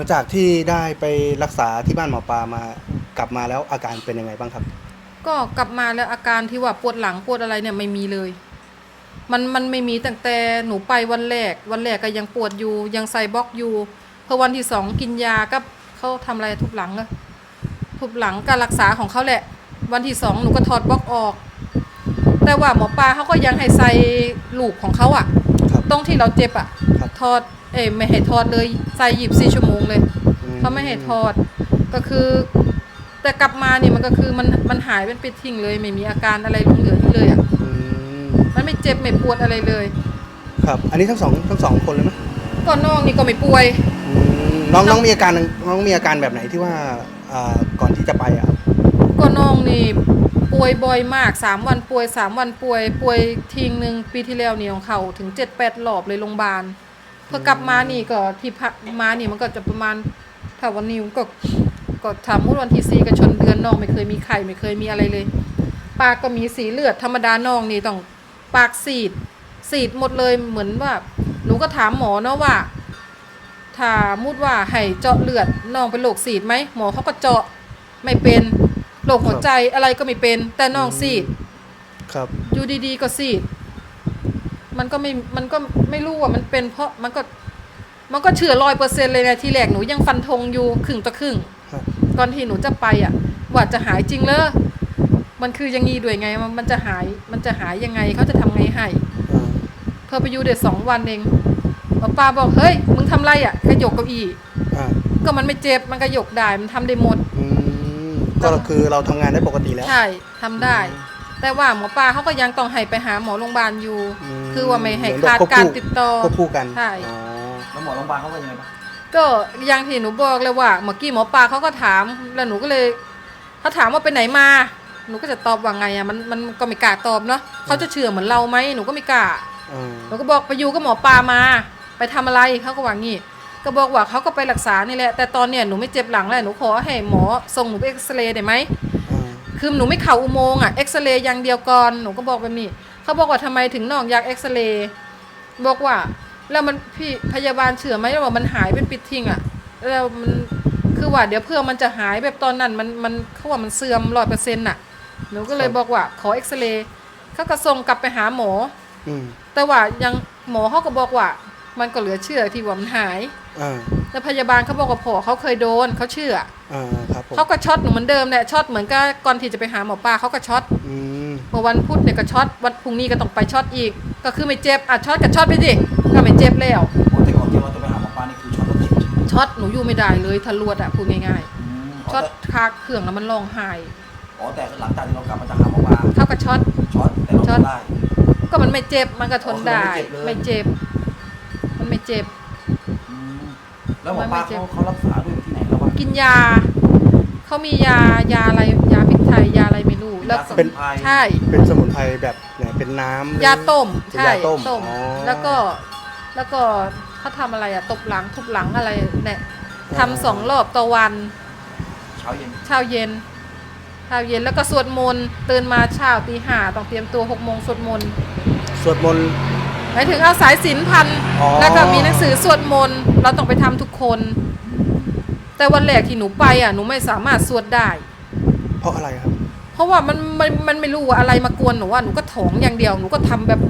ลังจากที่ได้ไปรักษาที่บ้านหมอปลามากลับมาแล้วอาการเป็นยังไงบ้างครับ ก็กลับมาแล้วอาการที่ว่าปวดหลังปวดอะไรเนี่ยไม่มีเลย มันมันไม่มีตั้งแต่หนูไปวันแรก วันแรกก็ยังปวดอยู่ยังใส่บล็อกอยู่พอวันที่สองกินยาก็เขาทำอะไรทุบหลังอะทุบหลังการรักษาของเขาแหละ วันที่สองหนูก็ถอดบล็อกออก แต่ว่าหมอปลาเขาก็ยังให้ใส่ลูกของเขาอะครับ ตรงที่เราเจ็บอะครับถอดเอ้ยไม่ให้ถอดเลยใส่หยิบสี่ชั่วโมงเลยอืเขาไม่ให้ถอด ก็คือ แต่กลับมานี่มันก็คือมันมันหายเป็นปิดทิ้งเลย ไม่มีอาการอะไรหลงเหลืออยู่เลยอะอืมมันไม่เจ็บไม่ปวดอะไรเลยครับ อันนี้ทั้งสองทั้งสองคนเลยไหมก่อนน้องนี่ก็ไม่ป่วย อืมน้องน้องมีอาการน้องมีอาการแบบไหนที่ว่าอ่าก่อนที่จะไปอะก่อนน้องนี่ ป่วยบ่อยมากสามวันป่วยสามวันป่วยป่วยทิ้งหนึ่งปีที่แล้วนี่ของเขาถึงเจ็ดแปดรอบเลยโรงพยาบาลพอกลับมานี่ก็ที่พักมานี่มันก็จะประมาณถ้าวันนี้ก็ก็ทำมุดวันที่สี่ก็ชนเดือนน้องไม่เคยมีไข่ไม่เคยมีอะไรเลย ปากก็มีสีเลือดธรรมดาน้องนี่ต้องปากสีด สีดหมดเลยเหมือนว่า หนูก็ถามหมอเนาะว่า ถ้ามุดว่าให้เจาะเลือดน้องเป็นโรคสีดไหมหมอเขาก็เจาะไม่เป็น โรคหัวใจอะไรก็ไม่เป็น แต่น้องสีดครับ อยู่ดีๆก็สีด มันก็ไม่ มันก็ไม่รู้ว่ามันเป็นเพราะมันก็ มันก็เชื่อร้อยเปอร์เซ็นต์เลยนะที่แรกหนูยังฟันธงอยู่ครึ่งต่อครึ่งครับ ก่อนที่หนูจะไปอะ ว่าจะหายจริงเลยมันคืออยังงี้ด้วยไง มันมันจะหาย มันจะหายยังไงเขาจะทำไงให้ อ่าเธอไปอยู่เด็ดสองวันเองหมอปลาบอกเฮ้ยมึงทำไรอะขยกเก้าอี้ อ่าก็มันไม่เจ็บมันก็ยกได้มันทำได้หมดอืม ก็คือเราทำงานได้ปกติแล้ว ใช่ทำได้ แต่ว่าหมอปลาเขาก็ยังต้องให้ไปหาหมอโรงพยาบาลอยู่มคือว่าไม่ให้เหมือนขาดแบบควบการคู่ติดต่อ ควบคู่กันใช่ อ๋อ แล้วหมอโรงพยาบาลเขาว่ายังไงบ้างก็อยังที่หนูบอกเลยว่าเมื่อกี้หมอปลาเขาก็ถาม แล้วหนูก็เลยเขาถามว่าไปไหนมา หนูก็จะตอบว่าไงอะมันมันก็ไม่กล้าตอบเนาะเขาจะเชื่อเหมือนเราไหมหนูก็ไม่กล้าอ่าหนูก็บอกไปอยู่กับหมอปลามา ไปทำอะไรเขาก็ว่างี้ ก็บอกว่าเขาก็ไปรักษานี่แหละ แต่ตอนเนี้ยหนูไม่เจ็บหลังแล้วหนูขอให้หมอส่งหนูไปเอ็กซเรย์ได้ไหมอ่าคือหนูไม่เข่าอุโมงค์อะเอ็กซเรย์อย่างเดียวก่อนหนูก็บอกแบบนี้เขาบอกว่าทำไมถึงน้องอยากเอ็กซเรย์บอกว่า แล้วมันพี่พยาบาลเชื่อไหมว่ามันหายเป็นปิดทิ้งอะแล้วมันคือว่าเดี๋ยวเพื่อมันจะหายแบบตอนนั้นมันมันเขาว่ามันเสื่อมร้อยเปอร์เซ็นต์อะหนูก็เลยบอกว่า ขอเอ็กซเรย์เขาก็ส่งกลับไปหาหมออืมแต่ว่ายังหมอเขาก็บอกว่า มันก็เหลือเชื่อที่ว่ามันหาย อ่าแต่พยาบาลเขาบอกว่าพอเขาเคยโดนเขาเชื่ออ่าครับผมเขาก็ช็อตหนูเหมือนเดิมแหละช็อตเหมือนกับก่อนที่จะไปหาหมอปลาเขาก็ช็อตอืมเมื่อวันพุธเนี่ยก็ช็อตวันพรุ่งนี้ก็ต้องไปช็อตอีก ก็คือไม่เจ็บอะช็อตก็ช็อตไปสิก็ไม่เจ็บแล้วโอ้แต่ก่อนที่เราจะไปหาหมอปลานี่คือช็อตรถติดช็อตหนูอยู่ไม่ได้เลยทะลวดอะพูดง่ายอืมๆช็อตคาเครื่องแล้วมันร้องไห้อ๋อแต่หลังจากที่เรากลับมาจากหาหมอปลาเขาก็ช็อต ช็อตแต่เราช็ทอตนได้ ก็มันไม่เจ็บมันก็ทนได้ อ๋อคือมันไม่ไม่เจ็เจ็บบเลยมันไม่เจ็บอืม แล้วหมอปลาไม่เจ็บเขาเขารักษาด้วยวิธีไหนแล้ววะกินยา เขามียายาอะไรยาพริกไทยยาอะไรไม่รู้แล้วยาสเป็มุนนไพรใช่ เป็นสมุนไพรแบบไหนเป็นน้ำหรือยาต้มเป็นใช่ยาต้มอ๋อ แล้วก็แล้วก็เขาทำอะไรอะตบหลังทุบหลังอะไรเนี่ยทำสองรอบต่อวัน เช้าเย็นเช้าเย็นเช้าเย็นแล้วก็สวดมนต์ตื่นมาเช้าตีห้าต้องเตรียมตัวหกโมงสวดมนต์สวดมนต์ หมายถึงเอาสายสิญจนพันอ๋อ แล้วก็มีหนังสือสวดมนต์เราต้องไปทำทุกคน แต่วันแรกที่หนูไปอะหนูไม่สามารถสวดได้ เพราะอะไรครับ เพราะว่ามันมันมันไม่รู้ว่าอะไรมากวนหนูว่าหนูก็ถองอย่างเดียวหนูก็ทำแบบ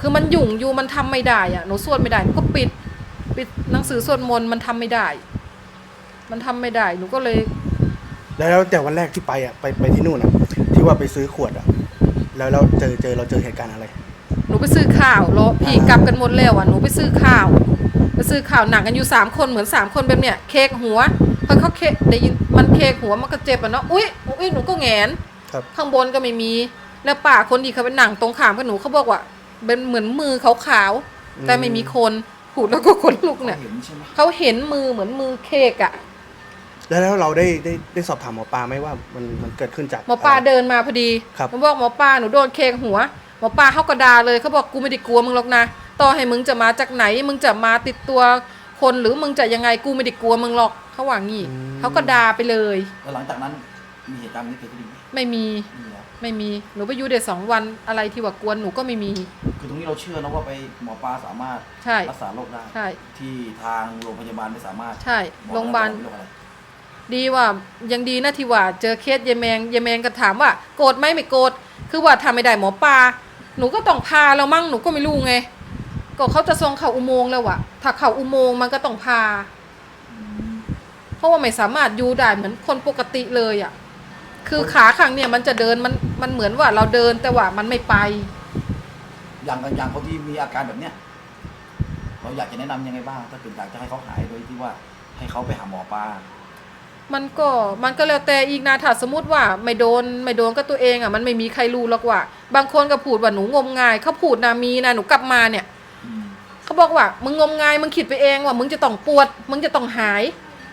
คือมันยุ่งอยู่มันทำไม่ได้อะหนูสวดไม่ได้หนูก็ปิด ปิดหนังสือสวดมนต์มันทำไม่ได้ มันทำไม่ได้ หนูก็เลยแล้วแต่วันแรกที่ไปอะไปไปที่นู่นอะ ที่ว่าไปซื้อขวดอะ แล้วเราเจอเจอเราเจอเหตุการณ์อะไร หนูไปซื้อข้าวแล้วพี่กลับกันหมดแล้วอะหนูไปซื้อข้าวไปซื้อข้าวหนังกันอยู่สามคนเหมือนสามคนแบบเนี้ยเค้กหัวพอเขาเค้กได้ยินมันเค้กหัวมันก็เจ็บอะเนาะอุ้ยอุ้ยหนูก็แหงนครับข้างบนก็ไม่มี แล้วป่าคนที่เขาเป็นหนังตรงขามกับหนูเขาบอกว่า เป็นเหมือนมือขาวๆแต่ไม่มีคนผูดแล้วก็ขนลุกเนี่ยเห็นใช่ไหมเขาเห็นมือเหมือนมือเค้กอะแล้วแล้วเราได้ได้ได้สอบถามหมอปลาไหมว่ามันมันเกิดขึ้นจากหมอปลาะไร เดินมาพอดีครับหนูบอกหมอปลาหนูโดนเค้กหัว หมอปลาเขาก็ด่าเลยเขาบอกกูไม่ได้กลัวมึงหรอกนะ ต่อให้มึงจะมาจากไหน มึงจะมาติดตัวคนหรือมึงจะยังไงกูไม่ได้กลัวมึงหรอกเขาว่างี้เขาก็ด่าไปเลย แล้วหลังจากนั้นมีเหตุการณ์นี้เกิดขึ้นอีกไหมไม่มีมีแล้วไม่มีหนูไปอยู่เด็สองวันอะไรที่ว่ากวนหนูก็ไม่มีคือตรงนี้เราเชื่อนะว่าไปหมอปลาสามารถใช่รักษาโรคได้ ใช่ที่ทางโรงพยาบาลไม่สามารถใช่บอกโรงพยาบาลได้ว่เป็นโรคอะไรดีว่ายังดีนะที่ว่าเจอเคสยายแมงยายแมงก็ถามว่าโกรธไหมไม่โกรธคือว่าทำไม่ได้หมอปลา หนูก็ต้องพาแล้วมั่งหนูก็ไม่รู้ไง ก็เขาจะส่งเข้าอุโมงค์แล้วอะถ้าเข้าอุโมงค์มันก็ต้องพา เพราะว่าไม่สามารถอยู่ได้เหมือนคนปกติเลยอะคือขาข้างเนี่ยมันจะเดินมันมันเหมือนว่าเราเดินแต่ว่ามันไม่ไป อย่างอย่างคนที่มีอาการแบบเนี้ยเราอยากจะแนะนำยังไงบ้าง ถ้าเกิดอยากจะให้เขาหายโดยที่ว่าให้เขาไปหาหมอปลา มันก็มันก็แล้วแต่อีกนะถ้าสมมติว่าไม่โดนไม่โดนก็ตัวเองอะมันไม่มีใครรู้หรอกว่า บางคนก็พูดว่าหนูงมงายเขาพูดนะมีนะหนูกลับมาเนี่ยอืมเขาบอกว่ามึงงมงายมึงคิดไปเองว่ามึงจะต้องปวด มึงจะต้องหาย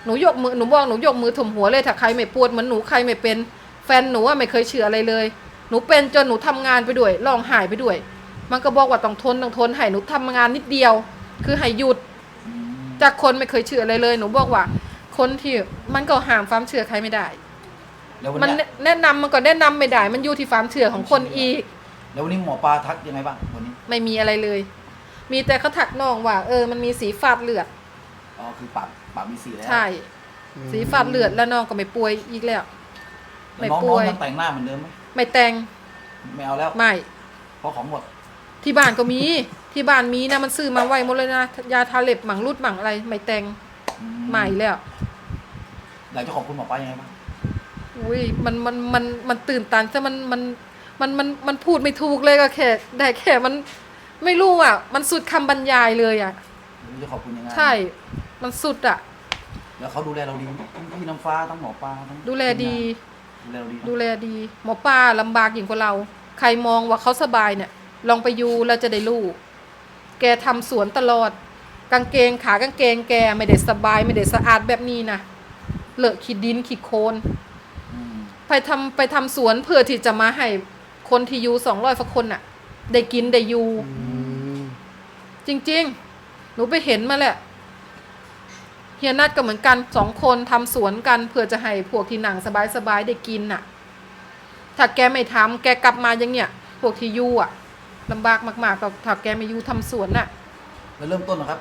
หนูยกมือหนูบอกหนูยกมือถมหัวเลยถ้าใครไม่ปวดเหมือนหนูใครไม่เป็น แฟนหนูว่าไม่เคยเชื่ออะไรเลย หนูเป็นจนหนูทำงานไปด้วยร้องไห้ไปด้วย มันก็บอกว่าต้องทนต้องทนให้หนูทำงานนิดเดียว คือให้หยุดอืมจากคนไม่เคยเชื่ออะไรเลย หนูบอกว่า คนที่มันก็ห้ามความเชื่อใครไม่ได้ แล้ววันมันเนี้ยแนะนำมันก็แนะนำไม่ได้ มันอยู่ที่ความเชื่อของคนอีก แล้ววันนี้หมอปลาทักยังไงบ้างวันนี้ไม่มีอะไรเลย มีแต่เขาถักน้องว่า เออ มันมีสีฟาดเลือด อ๋อคือปากปากมีสีแล้วใช่ สีฟาดเลือดแล้วน้องก็ไม่ป่วยอีกแล้วแล้วไม่น้องป่น้องวยยังแต่งหน้าเหมือนเดิมไหมไม่แต่งไม่เอาแล้วไม่เพราะของหมดที่บ้านก็มี ที่บ้านมีนะมันซื้อมาไว้หมดเลยนะยาทาเล็บหมังรูดหมังอะไร ไม่แต่งอืใหม่แล้ว อยากจะขอบคุณหมอปลายังไงบ้างอุ้ยมันมันมันมันตื่นตันแต่มันมันมันมันมันพูดไม่ถูกเลยก็แค่ได้แค่มันไม่รู้อะ มันสุดคำบรรยายเลยอะ ไม่รู้จะขอบคุณยังไงใช่ มันสุดอะ แล้วเขาดูแลเราดีทั้งพี่น้ำฟ้าทั้งหมอปลาทั้งดูแลดี ดูแลเราดีดูแลดี หมอป้าลำบากยิ่งกว่าเรา ใครมองว่าเขาสบายเนี่ย ลองไปอยู่แล้วจะได้รู้ แกทำสวนตลอด กางเกงขากางเกงแกไม่ได้สบายไม่ได้สะอาดแบบนี้นะ เลอะขีดดินขีดโคลนอืมไปทำไปทำสวนเพื่อที่จะมาให้คนที่อยู่สองร้อยคนน่ะ ได้กินได้อยู่อืมจริง ๆ หนูไปเห็นมาแหละเฮียนัดก็เหมือนกันสองคนทำสวนกัน เพื่อจะให้พวกที่หนังสบายๆได้กินน่ะ ถ้าแกไม่ทำแกกลับมาอย่างเนี้ยพวกที่อยู่อะลำบากมากๆกับถ้าแกไม่อยู่ทำสวนน่ะแล้วเริ่มต้นนะครับ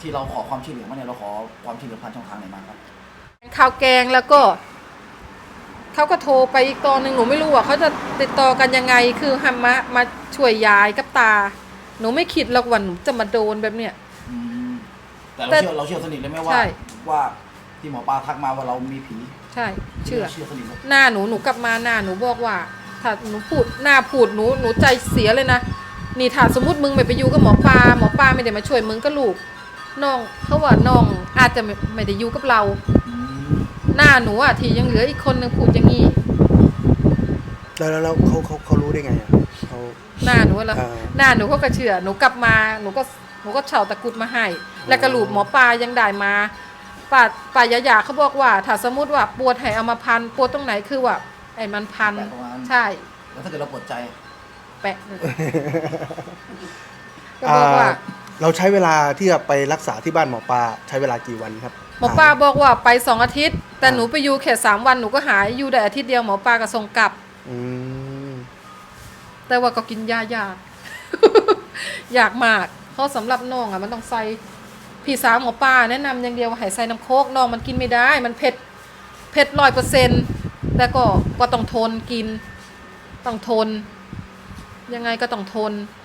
ที่เราขอความช่วยเหลือมาเนี่ยเราขอความช่วยเหลือผ่านช่องทางไหนมาครับ ข้าวแกงแล้วก็เขาก็โทรไปอีกตอนหนึ่งหนูไม่รู้ว่าเขาจะติดต่อกันยังไงคือให้มามาช่วยยายกับตา หนูไม่คิดหรอกว่าหนูจะมาโดนแบบเนี้ย อืมแต่แต่เราเชื่อเราเชื่อสนิทเลยไหมว่า ใช่ ว่าที่หมอปลาทักมาว่าเรามีผีใช่ เชื่อ เชื่อสนิทเลยหน้าหนูหนูกลับมาหน้าหนูบอกว่า ถ้าหนูพูดหน้าพูดหนูหนูใจเสียเลยนะนี่ถ้าสมมติมึงไม่ไปอยู่กับหมอปลาหมอปลาไม่ได้มาช่วยมึงก็ลูกน้องเขาว่าน้องอาจจะไม่ไม่ได้อยู่กับเราอืม หน้าหนูอะที่ยังเหลืออีกคนนึงพูดอย่างนี้แล้วแล้วแล้วเขาเขาเขารู้ได้ไงอะเขา หน้าหนูแล้วอ่า หน้าหนูก็กระเชื่อหนูกลับมาหนูก็หนูก็เฉาตะกรุดมาให้ แล้วกระหลูบหมอปลายังได้มาป่าป่ายายาเขาบอกว่า ถ้าสมมติว่าปวดให้เอามาพันปวดตรงไหนคือว่าไอ้มันพันแปะตรงนั้น ใช่แล้วถ้าเกิดเราปวดใจ แปะเลยก็บอกว่า อ่า เราใช้เวลาที่จะไปรักษาที่บ้านหมอปลาใช้เวลากี่วันครับหมอปลาบอกว่าไปสองอาทิตย์ แต่อ่าหนูไปอยู่แค่สามวันหนูก็หายอยู่ได้อาทิตย์เดียวหมอปลาก็ส่งกลับอืมแต่ว่าก็กินยายากอยากมากเพราะสำหรับน้องอะมันต้องใส่พี่สาวหมอปลาแนะนำอย่างเดียวว่าให้ใส่น้ำโคกน้องมันกินไม่ได้ มันเผ็ดเผ็ดร้อยเปอร์เซ็นต์แต่ก็ก็ต้องทนกิน ต้องทน ยังไงก็ต้องทนอ